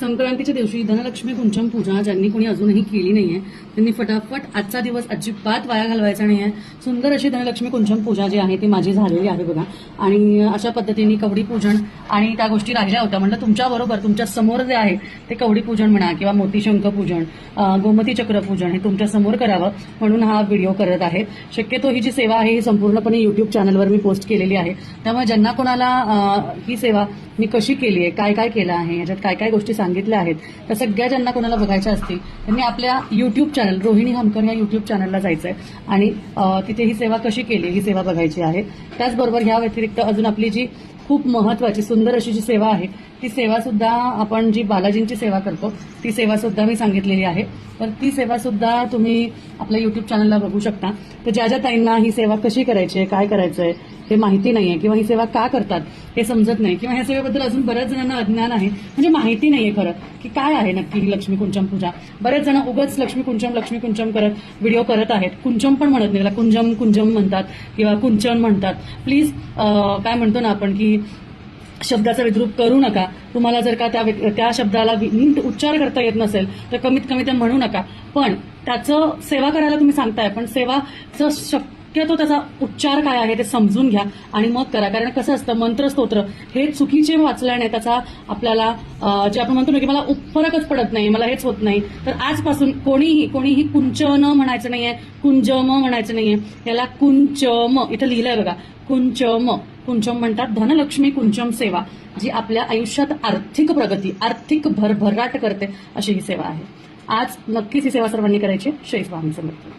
संक्रांतीच्या दिवशी धनलक्ष्मी कुंचम पूजा ज्यांनी कोणी अजूनही केली नाहीये त्यांनी फटाफट आजचा दिवस अजिबात वाया घालवायचा नाही आहे सुंदर अशी धनलक्ष्मी कुंचम पूजा जी आहे ती माझी झालेली आहे बघा. आणि अशा पद्धतीने कवडी पूजन आणि त्या गोष्टी राहिल्या होत्या. म्हणलं तुमच्या बरोबर तुमच्यासमोर जे आहे ते कवडी पूजन म्हणा किंवा मोतीशंख पूजन गोमती चक्र पूजन हे तुमच्यासमोर करावं म्हणून हा व्हिडिओ करत आहे शक्यतो ही जी सेवा आहे ही संपूर्णपणे युट्यूब चॅनलवर मी पोस्ट केलेली आहे. त्यामुळे ज्यांना कोणाला ही सेवा मी कशी केली आहे काय काय केलं आहे याच्यात काय काय गोष्टी सांगितल्या आहेत. त्या सगळ्या ज्यांना कोणाला बघायच्या असतील त्यांनी आपल्या युट्यूब चॅनल रोहिणी हमकर या युट्यूब चॅनलला जायचं आहे आणि तिथे ही सेवा कशी केली ही सेवा बघायची आहे. त्याचबरोबर ह्या व्यतिरिक्त अजून आपली जी खूप महत्वाची सुंदर अशी जी सेवा आहे ती सेवा सुद्धा आपण जी बालाजींची सेवा करतो ती सेवा सुद्धा मी सांगितलेली आहे. तर ती सेवा सुद्धा तुम्ही आपल्या युट्यूब चॅनलला बघू शकता. तर ज्या ज्या ताईंना ही सेवा कशी करायची आहे काय करायचं आहे हे माहिती नाहीये किंवा ही सेवा का करतात हे समजत नाही किंवा ह्या सेवेबद्दल अजून बऱ्याच जणांना अज्ञान आहे म्हणजे माहिती नाहीये खरं की काय आहे नक्की ही लक्ष्मी कुंचम पूजा. बरेच जण उगच लक्ष्मी कुंचम लक्ष्मी कुंचम करत व्हिडिओ करत आहेत. कुंचम पण म्हणत नाही त्याला कुंजम कुंजम म्हणतात किंवा कुंचन म्हणतात. प्लीज काय म्हणतो ना आपण की शब्दाचा विद्रूप करू नका. तुम्हाला जर का त्या त्या शब्दाला नीट उच्चार करता येत नसेल तर कमीत कमी ते म्हणू नका. पण त्याचं सेवा करायला तुम्ही सांगताय पण सेवाचं शक्यतो त्याचा उच्चार काय आहे ते समजून घ्या आणि मग करा. कारण कसं असतं मंत्रस्तोत्र हे चुकीचे वाचल्याने त्याचा आपल्याला जे आपण म्हणतो ना की मला फरकच पडत नाही मला हेच होत नाही तर आजपासून कोणीही कोणीही कुंच न म्हणायचं नाहीये कुंजम म्हणायचं नाहीये. याला कुंचम इथं लिहिलंय बघा कुंचम. कुंचम म्हणतात धनलक्ष्मी कुंचम सेवा जी आपल्या आयुष्यात आर्थिक प्रगती आर्थिक भरभराट करते अशी ही सेवा आहे. आज नक्कीच ही सेवा सर्वांनी करायची श्री स्वामी समर्थ.